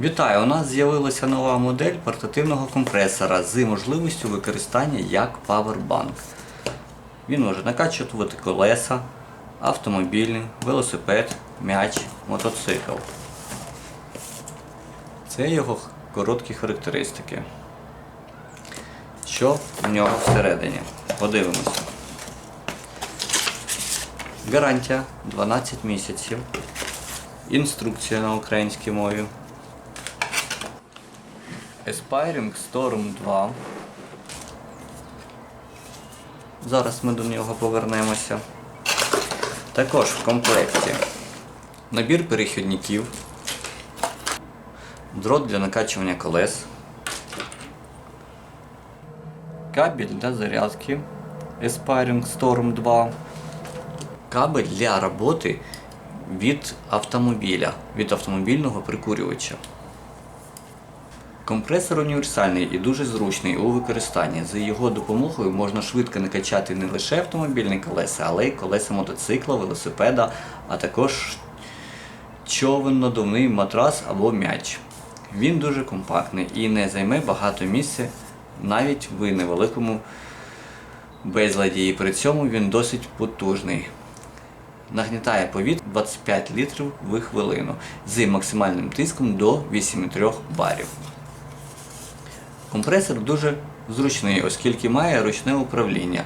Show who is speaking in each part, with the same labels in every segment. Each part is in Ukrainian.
Speaker 1: Вітаю! У нас з'явилася нова модель портативного компресора з можливістю використання як павербанк. Він може накачувати колеса, автомобіль, велосипед, м'яч, мотоцикл. Це його короткі характеристики. Що в нього всередині? Подивимося. Гарантія 12 місяців. Інструкція на українській мові. Aspiring Storm 2. Зараз ми до нього повернемося. Також в комплекті набір перехідників, дрот для накачування колес, кабель для зарядки Aspiring Storm 2, кабель для роботи від автомобіля, від автомобільного прикурювача. Компресор універсальний і дуже зручний у використанні. За його допомогою можна швидко накачати не лише автомобільні колеса, але й колеса мотоцикла, велосипеда, а також човен, надувний матрас або м'яч. Він дуже компактний і не займе багато місця навіть в невеликому безладі. І при цьому він досить потужний. Нагнітає повітря 25 літрів в хвилину з максимальним тиском до 8,3 барів. Компресор дуже зручний, оскільки має ручне управління,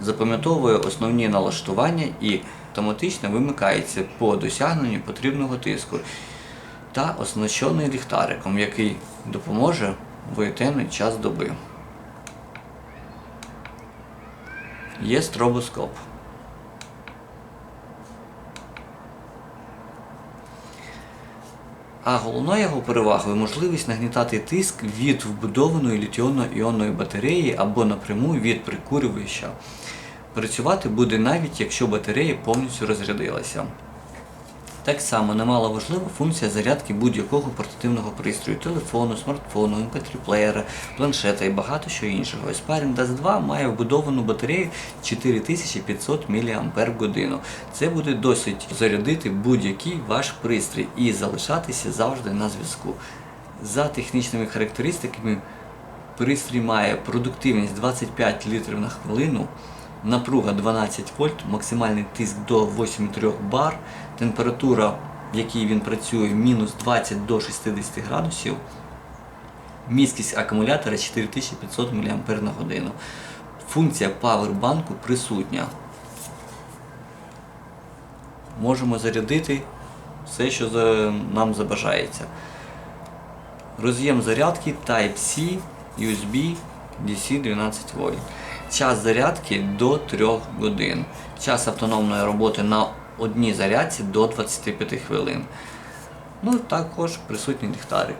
Speaker 1: запам'ятовує основні налаштування і автоматично вимикається по досягненню потрібного тиску та оснащений ліхтариком, який допоможе в темний час доби. Є стробоскоп. А головна його перевагою можливість нагнітати тиск від вбудованої літіонно-іонної батареї або напряму від прикурювача. Працювати буде навіть якщо батарея повністю розрядилася. Так само немало важлива функція зарядки будь-якого портативного пристрою телефону, смартфону, mp3-плеєра, планшета і багато що іншого. Aspiring DAS 2 має вбудовану батарею 4500 мАч. Це буде досить зарядити будь-який ваш пристрій і залишатися завжди на зв'язку. За технічними характеристиками, пристрій має продуктивність 25 літрів на хвилину. Напруга 12 вольт, максимальний тиск до 8,3 бар, температура, в якій він працює, мінус 20 до 60 градусів, міськість акумулятора 4500 мАч. Функція павербанку присутня. Можемо зарядити все, що нам забажається. Роз'єм зарядки Type-C, USB, DC 12 вольт. Час зарядки до 3 годин. Час автономної роботи на одній зарядці до 25 хвилин. Ну, також присутній ліхтарик.